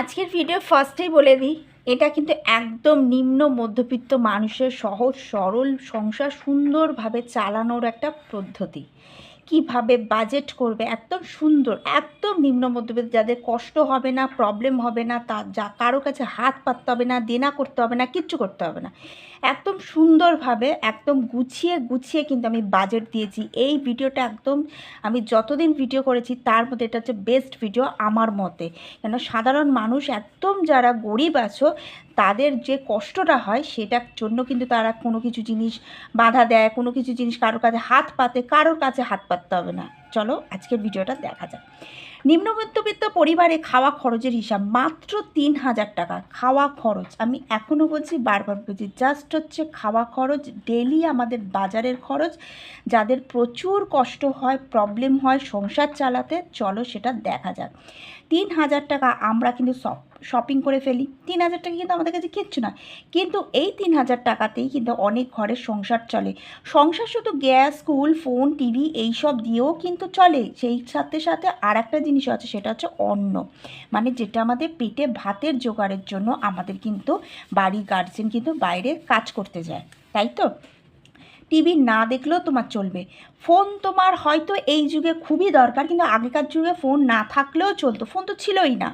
আজকের ভিডিও ফার্স্টেই বলে দিই, এটা কিন্তু একদম নিম্ন মধ্যবিত্ত মানুষের সহজ, সরল সংসার সুন্দরভাবে চালানোর একটা পদ্ধতি। কীভাবে বাজেট করবে? একদম সুন্দর, একদম নিম্ন মধ্যবিত্ত, যাদের কষ্ট হবে না প্রবলেম হবে না, তা যা, কারও কাছে হাত পাততে হবে না, দেনা করতে হবে না, কিচ্ছু করতে হবে না। একদম সুন্দরভাবে, একদম গুছিয়ে গুছিয়ে কিন্তু আমি বাজেট দিয়েছি। এই ভিডিওটা একদম আমি যতদিন ভিডিও করেছি, তার মধ্যে এটা হচ্ছে বেস্ট ভিডিও আমার মতে। কেন, সাধারণ মানুষ, একদম যারা গরিব আছো তাদের যে কষ্টটা হয় সেটার জন্য কিন্তু তারা কোনো কিছু জিনিস বাধা দেয়, কোনো কিছু জিনিস কারোর কাছে হাত পাতে, কারোর কাছে হাত পাততে হবে না। চলো আজকের ভিডিওটা দেখা যাক। নিম্ন মধ্যবিত্ত পরিবারে খাওয়া খরচের হিসাব মাত্র তিন হাজার টাকা। খাওয়া খরচ, আমি এখনও বলছি, বারবার বলছি জাস্ট হচ্ছে খাওয়া খরচ ডেলি আমাদের বাজারের খরচ, যাদের প্রচুর কষ্ট হয় প্রবলেম হয় সংসার চালাতে, চলো সেটা দেখা যাক। তিন হাজার টাকা আমরা কিন্তু সব শপিং করে ফেলি। তিন হাজার টাকা কিন্তু আমাদের কাছে কিচ্ছু না। কিন্তু এই তিন হাজার টাকাতেই কিন্তু অনেক ঘরের সংসার চলে। সংসার শুধু গ্যাস, স্কুল, ফোন, টিভি এইসব দিয়েও কিন্তু চলে। সেই সাথে সাথে আর একটা জিনিস আছে, সেটা হচ্ছে অন্ন। মানে যেটা আমাদের পেটে ভাতের জোগাড়ের জন্য আমাদের কিন্তু বাড়ির গার্জেন কিন্তু বাইরে কাজ করতে যায়। তাই তো? টিভি না দেখলেও তোমার চলবে। ফোন তোমার হয়তো এই যুগে খুবই দরকার, কিন্তু আগেকার যুগে ফোন না থাকলেও চলতো। ফোন তো ছিলই না।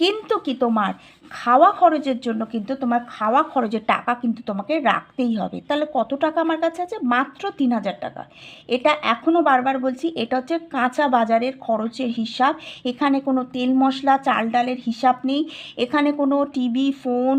কিন্তু কি তোমার? খাওয়া খরচের জন্য কিন্তু তোমার খাওয়া খরচের টাকা কিন্তু তোমাকে রাখতেই হবে। তাহলে কত টাকা আমার কাছে আছে? মাত্র তিন হাজার টাকা। এটা এখনও বারবার বলছি, এটা হচ্ছে কাঁচা বাজারের খরচের হিসাব। এখানে কোনো তেল মশলা, চাল ডালের হিসাব নেই। এখানে কোনো টিভি, ফোন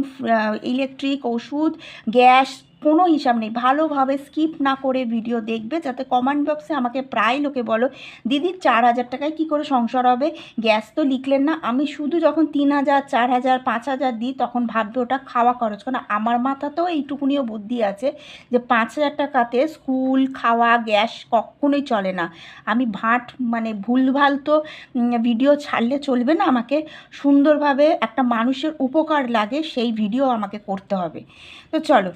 ইলেকট্রিক, ওষুধ, গ্যাস কোনো হিসাব নেই। ভালোভাবে স্কিপ না করে ভিডিও দেখবে, যাতে কমেন্ট বক্সে আমাকে প্রায় লোকে বলো, দিদি, চার হাজার টাকায় কী করে সংসার হবে? গ্যাস তো লিখলেন না। আমি শুধু যখন তিন হাজার, চার হাজার, পাঁচ হাজার দিই, তখন ভাববে ওটা খাওয়া খরচ। কারণ আমার মাথাতেও এইটুকুনিও বুদ্ধি আছে যে পাঁচ হাজার টাকাতে স্কুল খাওয়া, গ্যাস কখনোই চলে না। আমি ভাট মানে ভুলভাল তো ভিডিও ছাড়লে চলবে না আমাকে। সুন্দরভাবে একটা মানুষের উপকার লাগে, সেই ভিডিও আমাকে করতে হবে। তো চলো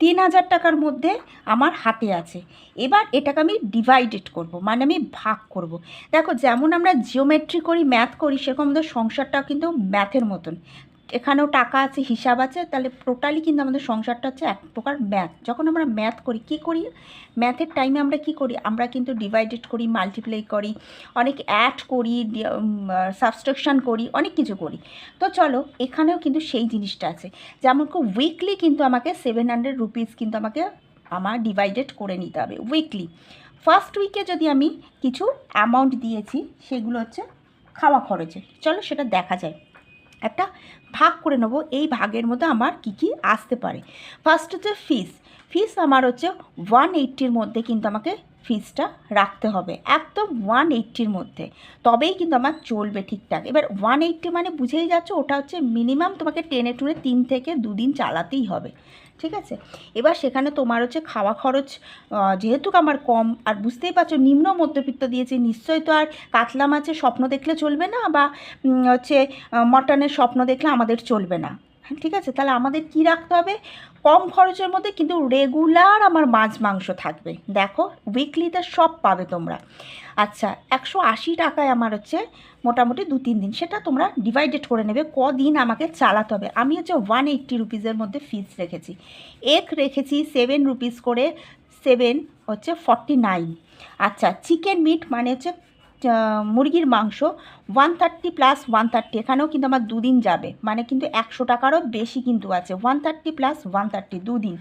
তিন হাজার টাকার মধ্যে আমার হাতে আছে। এবার এটাকে আমি ডিভাইডেড করব মানে আমি ভাগ করব। দেখো, যেমন আমরা জিওমেট্রি করি ম্যাথ করি, সেরকম আমাদের সংসারটাও কিন্তু ম্যাথের মতন। এখানেও টাকা আছে, হিসাব আছে, তাহলে টোটালি কিন্তু আমাদের সংসারটা হচ্ছে এক প্রকার ম্যাথ যখন আমরা ম্যাথ করি, কি করি? ম্যাথের টাইমে আমরা কি করি? আমরা কিন্তু ডিভাইডেড করি মাল্টিপ্লাই করি, অনেক অ্যাড করি সাবস্ট্রাকশান করি, অনেক কিছু করি। তো চলো, এখানেও কিন্তু সেই জিনিসটা আছে। যেমন উইকলি কিন্তু আমাকে সেভেন হান্ড্রেড রুপিস কিন্তু আমাকে আমার ডিভাইডেড করে নিতে হবে উইকলি ফার্স্ট উইকে যদি আমি কিছু অ্যামাউন্ট দিয়েছি, সেগুলো হচ্ছে খাওয়া খরচে চলো সেটা দেখা যায়। একটা ভাগ করে নেব, এই ভাগের মধ্যে আমার কি কি আসতে পারে। ফার্স্ট হচ্ছে ফিস ফিস আমার হচ্ছে ওয়ান এইট্টির মধ্যে কিন্তু আমাকে ফিসটা রাখতে হবে। একদম ওয়ান এইট্টির মধ্যে। তবেই কিন্তু আমার চলবে ঠিকঠাক। এবার ওয়ান এইট্টি মানে বুঝেই যাচ্ছে, ওটা হচ্ছে মিনিমাম তোমাকে টেনে টুনে তিন থেকে দুদিন চালাতেই হবে। ঠিক আছে? এবার সেখানে তোমার হচ্ছে খাওয়া খরচ যেহেতু আমার কম, আর বুঝতেই পারছ নিম্ন মধ্যবিত্ত দিয়েছি, নিশ্চয়ই তো আর কাতলা মাছের স্বপ্ন দেখলে চলবে না বা হচ্ছে মটনের স্বপ্ন দেখলে আমাদের চলবে না। ঠিক আছে? তাহলে আমাদের কি রাখতে হবে? কম খরচের মধ্যে কিন্তু রেগুলার আমার মাছ, মাংস থাকবে। দেখো উইকলিতে সব পাবে তোমরা। আচ্ছা একশো আশি টাকায় আমার হচ্ছে মোটামুটি দু, তিন দিন। সেটা তোমরা ডিভাইডেড করে নেবে। কদিন আমাকে চালাতে হবে। আমি হচ্ছে ওয়ান এইট্টি রুপিসের মধ্যে ফিস রেখেছি। এক রেখেছি সেভেন রুপিস করে সেভেন হচ্ছে ফর্টি নাইন আচ্ছা চিকেন মিট মানে হচ্ছে মুরগির মাংস one thirty plus one thirty এখানেও কিন্তু আমার দুদিন যাবে। মানে কিন্তু একশো টাকারও বেশি কিন্তু আছে। One thirty plus one thirty দুদিন।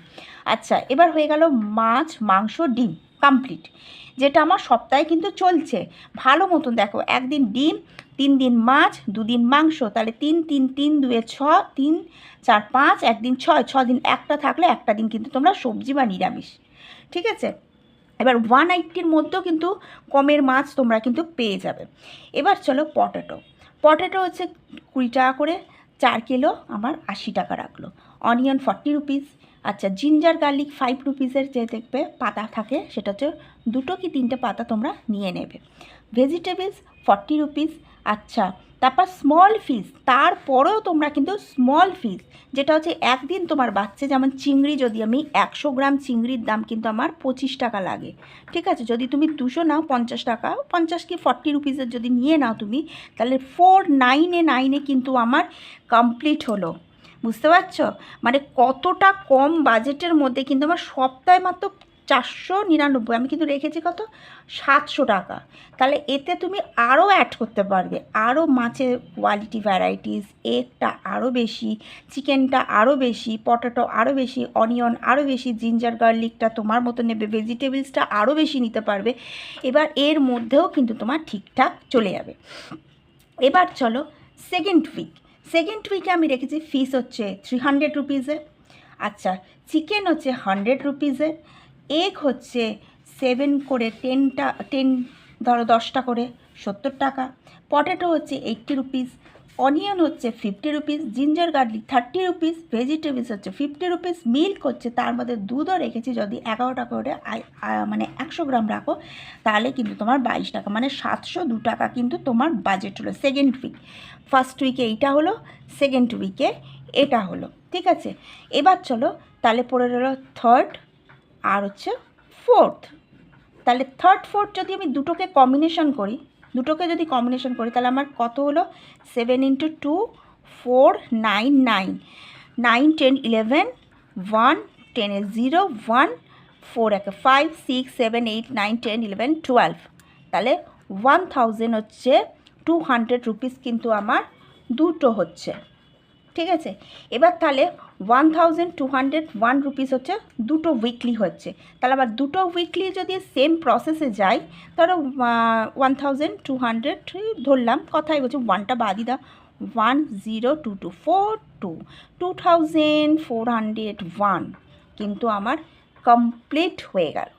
আচ্ছা এবার হয়ে গেল মাছ, মাংস, ডিম কমপ্লিট যেটা আমার সপ্তাহে কিন্তু চলছে। ভালো মতন দেখো, একদিন ডিম তিন দিন মাছ, দুদিন মাংস। তাহলে তিন তিন তিন, দুয়ে ছ, তিন, চার, পাঁচ, একদিন ছয়। ছ দিন একটা থাকলে একটা দিন কিন্তু তোমরা সবজি বা নিরামিষ। ঠিক আছে? এবার ওয়ান এইট্টির মধ্যেও কিন্তু কমের মাছ তোমরা কিন্তু পেয়ে যাবে। এবার চলো পটেটো পটেটো হচ্ছে কুড়ি টাকা করে, চার কিলো আমার আশি টাকা রাখল। অনিয়ন ফর্টি রুপিস আচ্ছা জিঞ্জার গার্লিক ফাইভ রুপিসের যে দেখবে পাতা থাকে, সেটা হচ্ছে দুটো কি তিনটে পাতা তোমরা নিয়ে নেবে। ভেজিটেবলস ফর্টি রুপিস আচ্ছা তারপর স্মল ফিস তারপরেও তোমরা কিন্তু স্মল ফিস যেটা হচ্ছে একদিন তোমার বাচ্চা যেমন চিংড়ি, যদি আমি একশো গ্রাম চিংড়ির দাম কিন্তু আমার পঁচিশ টাকা লাগে, ঠিক আছে? যদি তুমি দুশো নাও পঞ্চাশ টাকা, পঞ্চাশ কি ফর্টি রুপিসের যদি নিয়ে নাও তুমি, তাহলে ফোর নাইনে নাইনে কিন্তু আমার কমপ্লিট হলো, বুঝতে পারছ? মানে কতটা কম বাজেটের মধ্যে কিন্তু আমার সপ্তাহে মাত্র চারশো নিরানব্বই। আমি কিন্তু রেখেছি কত? সাতশো টাকা। তাহলে এতে তুমি আরও অ্যাড করতে পারবে। আরও মাছের কোয়ালিটি ভ্যারাইটিস এগটা আরও বেশি চিকেনটা আরও বেশি পটেটো আরও বেশি অনিয়ন আরও বেশি জিঞ্জার গার্লিকটা তোমার মতো নেবে ভেজিটেবলসটা আরও বেশি নিতে পারবে। এবার এর মধ্যেও কিন্তু তোমার ঠিকঠাক চলে যাবে। এবার চলো সেকেন্ড উইক সেকেন্ড উইকে আমি রেখেছি ফিস হচ্ছে থ্রি হান্ড্রেড রুপিজের আচ্ছা চিকেন হচ্ছে হান্ড্রেড রুপিজের এগ হচ্ছে সেভেন করে টেনটা টেন ধরো দশটা করে সত্তর টাকা। পটেটো হচ্ছে এইট্টি রুপিস অনিয়ন হচ্ছে fifty rupees ginger garlic thirty rupees vegetables হচ্ছে ফিফটি রুপিস মিল্ক হচ্ছে তার মধ্যে দুধও রেখেছি যদি এগারো টাকা করে মানে একশো গ্রাম রাখো, তাহলে কিন্তু তোমার বাইশ টাকা মানে সাতশো দু টাকা কিন্তু তোমার বাজেট হলো সেকেন্ড উইক ফার্স্ট উইকে এইটা হলো সেকেন্ড উইকে এটা হলো, ঠিক আছে? এবার চলো, তাহলে পড়ে রইল থার্ড আর হচ্ছে ফোর্থ তাহলে থার্ড ফোর্থ যদি আমি দুটোকে কম্বিনেশন করি, দুটোকে যদি কম্বিনেশন করি, তাহলে আমার কত হলো? Seven into two four nine nine nine ten eleven one টেনে জিরো ওয়ান ফোর একে five six seven eight nine ten eleven twelve তাহলে ওয়ান থাউজেন্ড হচ্ছে টু হান্ড্রেড রুপিস কিন্তু আমার দুটো হচ্ছে। ঠিক আছে? এবার তাহলে one thousand two hundred one rupees হচ্ছে দুটো উইকলি হচ্ছে। তাহলে আবার দুটো উইকলি যদি সেম প্রসেসে যাই ধরো ওয়ান থাউজেন্ড টু হান্ড্রেড ধরলাম কথাই বলছি ওয়ানটা বাদই দাও। One zero two two four two two thousand four hundred one কিন্তু আমার কমপ্লিট হয়ে গেল।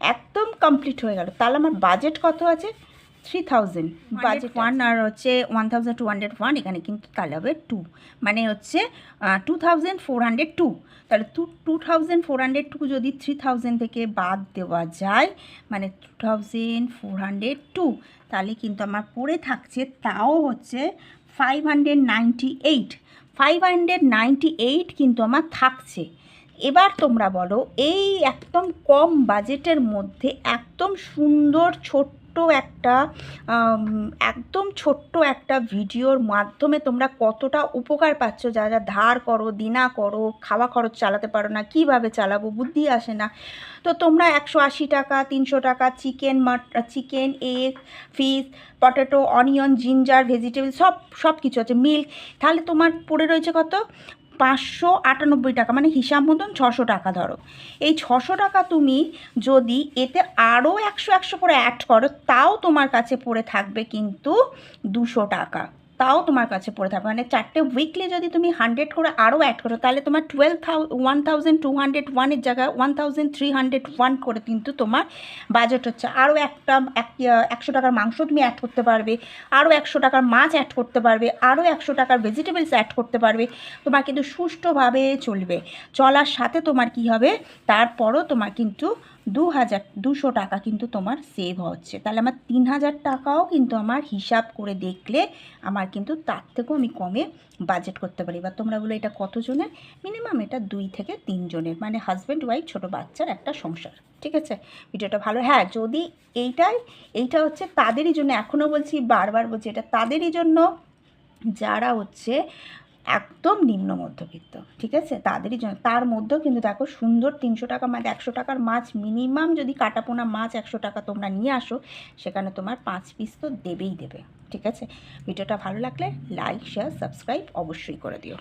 একদম কমপ্লিট হয়ে গেল। তাহলে আমার বাজেট কত আছে? থ্রি থাউজেন্ড বাজেট ওয়ান আর হচ্ছে one thousand two hundred one এখানে কিন্তু তাহলে হবে টু মানে হচ্ছে two thousand four hundred two তাহলে two two thousand four hundred two যদি থ্রি থাউজেন্ড থেকে বাদ দেওয়া যায় মানে two thousand four hundred two তাহলে কিন্তু আমার পড়ে থাকছে তাও হচ্ছে five hundred ninety eight five hundred ninety eight কিন্তু আমার থাকছে। এবার তোমরা বলো এই একদম কম বাজেটের মধ্যে একদম সুন্দর ছোট্ট একটা একদম ছোট্ট একটা ভিডিওর মাধ্যমে তোমরা কতটা উপকার পাচ্ছ। যা যা ধার করো, দিনা করো, খাওয়া খরচ চালাতে পারো না, কীভাবে চালাবো, বুদ্ধি আসে না। তো তোমরা একশো আশি টাকা, তিনশো টাকা, chicken মাট, chicken, egg, fish, potato, onion, ginger, vegetable, সব সব কিছু আছে, মিল্ক। তাহলে তোমার পড়ে রয়েছে কত? পাঁচশো আটানব্বই টাকা মানে হিসাব মতন ছশো টাকা ধরো। এই ছশো টাকা তুমি যদি এতে আরও একশো একশো করে অ্যাড করো, তাও তোমার কাছে পড়ে থাকবে কিন্তু দুশো টাকা। তাও তোমার কাছে পড়ে থাকবে। মানে চারটে উইকলি যদি তুমি হান্ড্রেড করে আরও অ্যাড করো, তাহলে তোমার twelve thou one thousand two hundred ওয়ানের জায়গায় one thousand three hundred one করে কিন্তু তোমার বাজেট হচ্ছে। আরও একটা একশো টাকার মাংস তুমি অ্যাড করতে পারবে আরও একশো টাকার মাছ অ্যাড করতে পারবে আরও একশো টাকার ভেজিটেবলস অ্যাড করতে পারবে, তোমার কিন্তু সুষ্ঠুভাবে চলবে। চলার সাথে তোমার কি হবে? তারপরও তোমার কিন্তু দু হাজার দুশো টাকা কিন্তু তোমার সেভ হচ্ছে। তাহলে আমার তিন হাজার টাকাও কিন্তু আমার হিসাব করে দেখলে আমার কিন্তু তার থেকেও আমি কমে বাজেট করতে পারি। বা তোমরা বলো এটা কতজনের? মিনিমাম এটা দুই থেকে তিনজনের। মানে হাজব্যান্ড ওয়াইফ ছোটো বাচ্চার একটা সংসার। ঠিক আছে? ভিডিওটা ভালো? হ্যাঁ যদি এইটাই, এইটা হচ্ছে তাদেরই জন্য। এখনও বলছি, বারবার বলছি, এটা তাদেরই জন্য। যারা হচ্ছে একদম নিম্ন মধ্যবিত্ত, ঠিক আছে? তাদেরই জন্য, তার মধ্যেও কিন্তু দেখো সুন্দর তিনশো টাকা মাছ একশো টাকার মাছ মিনিমাম যদি কাটাপোনা মাছ একশো টাকা তোমরা নিয়ে আসো, সেখানে তোমার পাঁচ পিস তো দেবেই দেবে, ঠিক আছে? ভিডিওটা ভালো লাগলে লাইক শেয়ার সাবস্ক্রাইব অবশ্যই করে দিও।